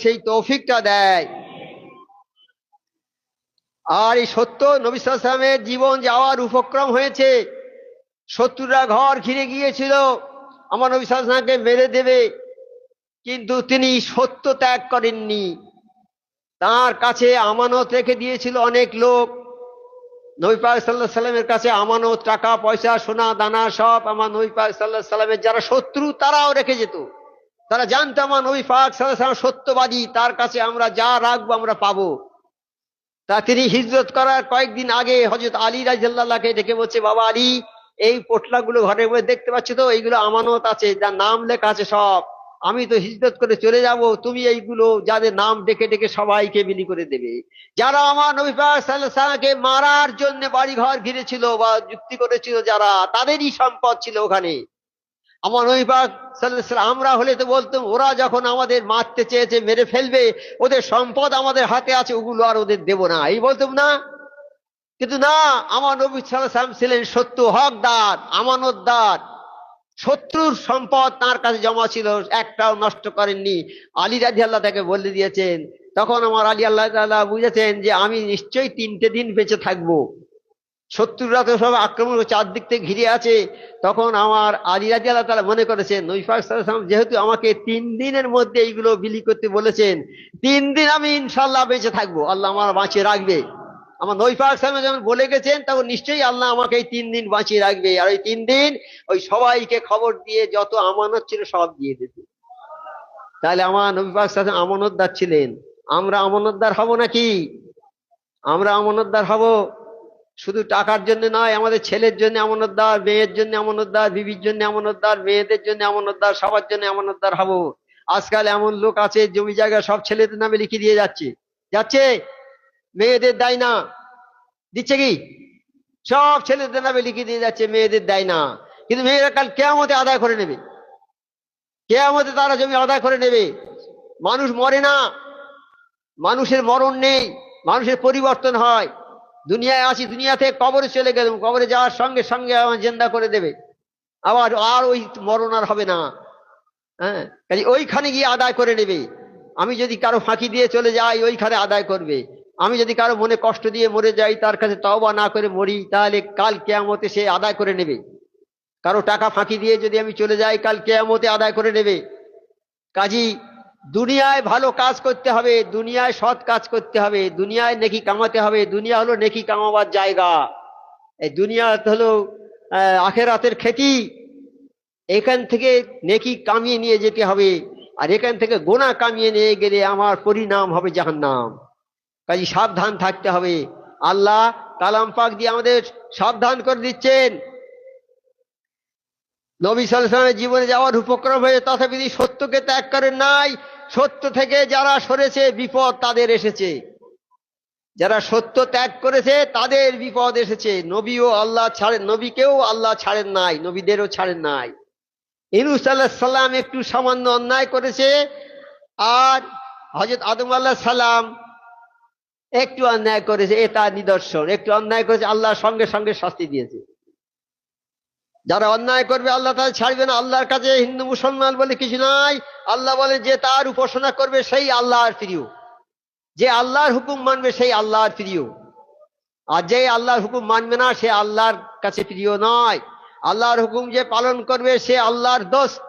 সেই তৌফিকটা দেয়। আর এই সত্য, নবী সালামের জীবন যাওয়ার উপক্রম হয়েছে। শত্রুরা ঘর ঘিরে গিয়েছিল। আমার নবী সালামকে মেরে দেবে। কিন্তু তিনি সত্য ত্যাগ করেননি। তার কাছে আমানত রেখে দিয়েছিল অনেক লোক। নবী পাক সাল্লাহ সাল্লামের কাছে আমানত, টাকা, পয়সা, সোনা, দানা সব আমার নবী পাক সাল্লাহ সাল্লামের যারা শত্রু, তারাও রেখে যেত। তারা জানতো আমার নবী পাক সত্যবাদী, তার কাছে আমরা যা রাখব আমরা পাবো। তা তিনি হিজরত করার কয়েকদিন আগে হজরত আলী রাজিয়াল্লাহকে ডেকে বলছে, বাবা আলী, এই পোটলাগুলো ঘরের মধ্যে দেখতে পাচ্ছ তো? এইগুলো আমানত আছে, যার নাম লেখা আছে সব। আমি তো হিজরত করে চলে যাব, তুমি এইগুলো যাদের নাম ডেকে ডেকে সবাইকে বিলি করে দেবে। যারা আমার নবী পাক মারার জন্য বাড়ি ঘর ঘিরেছিল বা যুক্তি করেছিল, যারা তাদেরই সম্পদ ছিল ওখানে। আমার নবী পাক সাল্লাল্লাহু আলাইহি ওয়াসাল্লাম আমরা হলে তো বলতাম, ওরা যখন আমাদের মারতে চেয়েছে, মেরে ফেলবে, ওদের সম্পদ আমাদের হাতে আছে, ওগুলো আর ওদের দেব না। এই বলতাম না। কিন্তু না, আমার নবী ওয়াসাল্লাম ছিলেন সত্য হকদার, আমানতদার। শত্রুর সম্পদ তার কাছে জমা ছিল, একটাও নষ্ট করেননি। আলী রাজি আল্লাহ তাকে বলে দিয়েছেন, তখন আমার আলী আল্লাহ বুঝেছেন যে আমি নিশ্চয়ই তিনটে দিন বেঁচে থাকব। শত্রুরা তো সব আক্রমণ করে চারদিক থেকে ঘিরে আছে। তখন আমার আলী রাজি আল্লাহ তাআলা মনে করেছেন নৈফাক সাল্লাম যেহেতু আমাকে তিন দিনের মধ্যে এইগুলো বিলি করতে বলেছেন, তিন দিন আমি ইনশাল্লাহ বেঁচে থাকব, আল্লাহ আমার বাঁচিয়ে রাখবে। আমার নৈফাক সালাম যেমন বলে গেছেন, তখন নিশ্চয়ই আল্লাহ আমাকে এই তিন দিন বাঁচিয়ে রাখবে। আর ওই তিন দিন ওই সবাইকে খবর দিয়ে যত আমানত ছিল সব দিয়ে দিত তাহলে আমার নবীপাক সাথে আমানতদার ছিলেন। আমরা আমানতদার হব নাকি? আমরা আমানতদার হব? শুধু টাকার জন্য নয়, আমাদের ছেলের জন্য আমানতদার মেয়ের জন্য আমানতদার বিবির জন্য আমানতদার মেয়েদের জন্য আমানতদার সবার জন্য আমানতদার হব। আজকাল এমন লোক আছে জমি জায়গা সব ছেলেদের নামে লিখে দিয়ে যাচ্ছে। যাচ্ছে? মেয়েদের দেয় না। দিচ্ছে কি? সব ছেলেদের নামে লিখে দিয়ে যাচ্ছে, মেয়েদের দেয় না। কিন্তু মেয়েরা কাল কেয়ামতে আদায় করে নেবে। কেয়ামতে তারা জমি আদায় করে নেবে। মানুষ মরে না। মানুষের মরণ নেই। মানুষের পরিবর্তন হয়। দুনিয়ায় আসি দুনিয়া থেকে কবরে চলে গেলাম কবরে যাওয়ার সঙ্গে সঙ্গে আমার জেন্দা করে দেবে। আবার, আর ওই মরণ আর হবে না। হ্যাঁ? কাজে ওইখানে গিয়ে আদায় করে নেবে। আমি যদি কারও ফাঁকি দিয়ে চলে যাই, ওইখানে আদায় করবে। আমি যদি কারও মনে কষ্ট দিয়ে মরে যাই, তার কাছে তওবা না করে মরি, তাহলে কাল কেয়ামতে সে আদায় করে নেবে। কারও টাকা ফাঁকি দিয়ে যদি আমি চলে যাই, কাল কেয়ামতে আদায় করে নেবে। কাজী দুনিয়ায় ভালো কাজ করতে হবে, দুনিয়ায় সৎ কাজ করতে হবে, দুনিয়ায় নেকি কামাতে হবে, দুনিয়া হলো নেকি কামাবার জায়গা। এই দুনিয়া হলো আখেরাতের খেতি। এখান থেকে নেকি কামিয়ে নিয়ে যেতে হবে, আর এখান থেকে গোনা কামিয়ে নিয়ে গেলে আমার পরিণাম হবে জাহান্নাম। কাজে সাবধান থাকতে হবে। আল্লাহ কালাম পাক দিয়ে আমাদের সাবধান করে দিচ্ছেন। নবী সালামের জীবনে যাওয়ার উপক্রম হয়ে তথাপি সত্যকে ত্যাগ করেন নাই। সত্য থেকে যারা সরেছে, বিপদ তাদের এসেছে। যারা সত্য ত্যাগ করেছে, তাদের বিপদ এসেছে। নবীও আল্লাহ ছাড়েন, নবীকেও আল্লাহ ছাড়েন নাই, নবীদেরও ছাড়েন নাই। ইনুস আল্লাহ সাল্লাম একটু সামান্য অন্যায় করেছে, আর হজরত আদম আল্লাহ সালাম একটু অন্যায় করেছে, এ তার নিদর্শন। একটু অন্যায় করেছে আল্লাহর সঙ্গে সঙ্গে শাস্তি দিয়েছে। যারা অন্যায় করবে, আল্লাহ তাদের ছাড়বে না। আল্লাহর কাছে হিন্দু, মুসলমান বলে কিছু নাই। আল্লাহ বলে যে তার উপাসনা করবে, সেই আল্লাহর প্রিয়। যে আল্লাহর হুকুম মানবে, সেই আল্লাহর প্রিয়। আর যে আল্লাহর হুকুম মানবে না, সে আল্লাহর কাছে প্রিয় নয়। আল্লাহর হুকুম যে পালন করবে, সে আল্লাহর দোষ।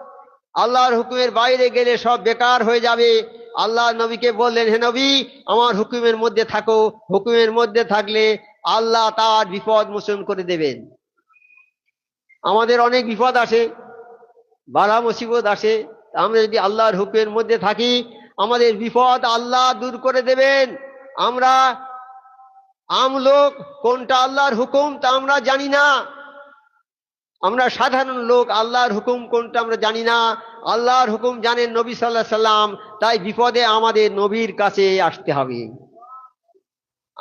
আল্লাহর হুকুমের বাইরে গেলে সব বেকার হয়ে যাবে। আল্লাহ নবীকে বললেন, হে নবী, আমার হুকুমের মধ্যে থাকো। হুকুমের মধ্যে থাকলে আল্লাহ তার বিপদ মোচন করে দেবেন। আমাদের অনেক বিপদ আসে, বালা মুসিবত আসে। আমরা যদি আল্লাহর হুকুমের মধ্যে থাকি, আমাদের বিপদ আল্লাহ দূর করে দেবেন। আমরা আমলোক কোনটা আল্লাহর হুকুম তা আমরা জানি না। আমরা সাধারণ লোক, আল্লাহর হুকুম কোনটা আমরা জানি না। আল্লাহর হুকুম জানেন নবী সাল্লাহ সাল্লাম তাই বিপদে আমাদের নবীর কাছে আসতে হবে।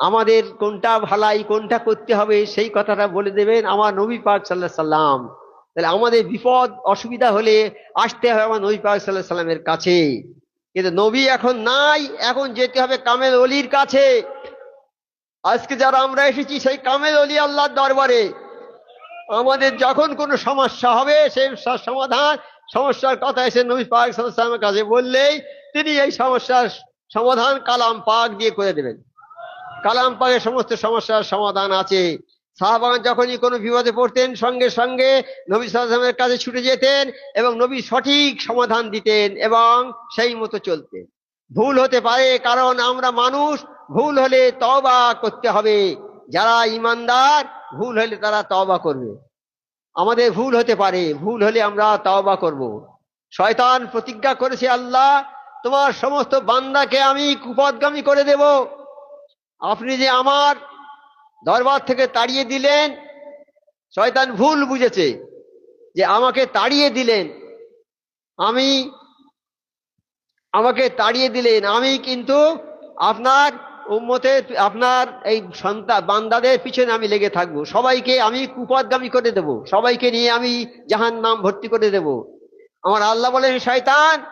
আমাদের কোনটা ভালাই, কোনটা করতে হবে, সেই কথাটা বলে দেবেন আমার নবী পাক সাল্লাহ সাল্লাম। তাহলে আমাদের বিপদ, অসুবিধা হলে আসতে হবে আমার নবী পাক সাল্লাহ সাল্লামের কাছে। কিন্তু নবী এখন নাই, এখন যেতে হবে কামেল অলির কাছে। আজকে যারা আমরা এসেছি, সেই কামেল অলি আল্লাহর দরবারে। আমাদের যখন কোনো সমস্যা হবে সেই সমাধান, সমস্যার কথা এসে নবী পাক সাল্লাহ সাল্লামের কাছে বললেই তিনি এই সমস্যার সমাধান কালাম পাক দিয়ে করে দেবেন। কালাম পাকের সমস্ত সমস্যার সমাধান আছে। সাহাবান যখনই কোনো বিপদে পড়তেন, সঙ্গে সঙ্গে নবী সাল্লামের কাছে ছুটে যেতেন এবং নবী সঠিক সমাধান দিতেন এবং সেই মতো চলতেন। ভুল হতে পারে কারণ আমরা মানুষ, ভুল হলে তবা করতে হবে। যারা ইমানদার, ভুল হলে তারা তবা করবে। আমাদের ভুল হতে পারে, ভুল হলে আমরা তওবা করব। শয়তান প্রতিজ্ঞা করেছে, আল্লাহ, তোমার সমস্ত বান্দাকে আমি কুপদগামী করে দেব। আপনি যে আমার দরবার থেকে তাড়িয়ে দিলেন, শয়তান ভুল বুঝেছে যে আমাকে তাড়িয়ে দিলেন। আমি আমাকে তাড়িয়ে দিলেন। আমি কিন্তু আপনার উম্মতে, আপনার এই সন্তান, বান্দাদের পিছনে আমি লেগে থাকব। সবাইকে আমি কুপদগামী করে দেব। সবাইকে নিয়ে আমি জাহান নাম ভর্তি করে দেব। আমার আল্লাহ বলেন শয়তান,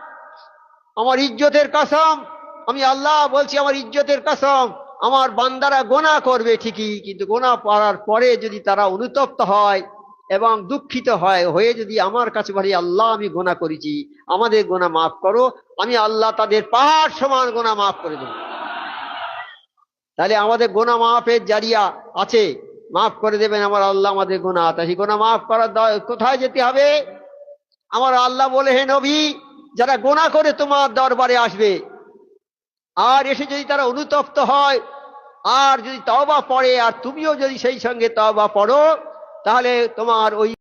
আমার ইজ্জতের কাসম, আমি আল্লাহ বলছি, আমার ইজ্জতের কসম। আমার বান্দারা গোনা করবে ঠিকই, কিন্তু গোনা করার পরে যদি তারা অনুতপ্ত হয় এবং দুঃখিত হয়, হয়ে যদি আমার কাছে বলি, আল্লাহ, আমি গোনা করেছি, আমাদের গোনা মাফ করো, আমি আল্লাহ তাদের পাহাড় সমান গোনা মাফ করে দেবো। তাহলে আমাদের গোনা মাফের জারিয়া আছে, মাফ করে দেবেন আমার আল্লাহ আমাদের গোনা তাই গোনা মাফ করার কোথায় যেতে হবে? আমার আল্লাহ বলে, হে নবী, যারা গোনা করে তোমার দরবারে আসবে আর এসে যদি তারা অনুতপ্ত হয়, আর যদি তওবা পড়ে, আর তুমিও যদি সেই সঙ্গে তওবা পড়ো, তাহলে তোমার ওই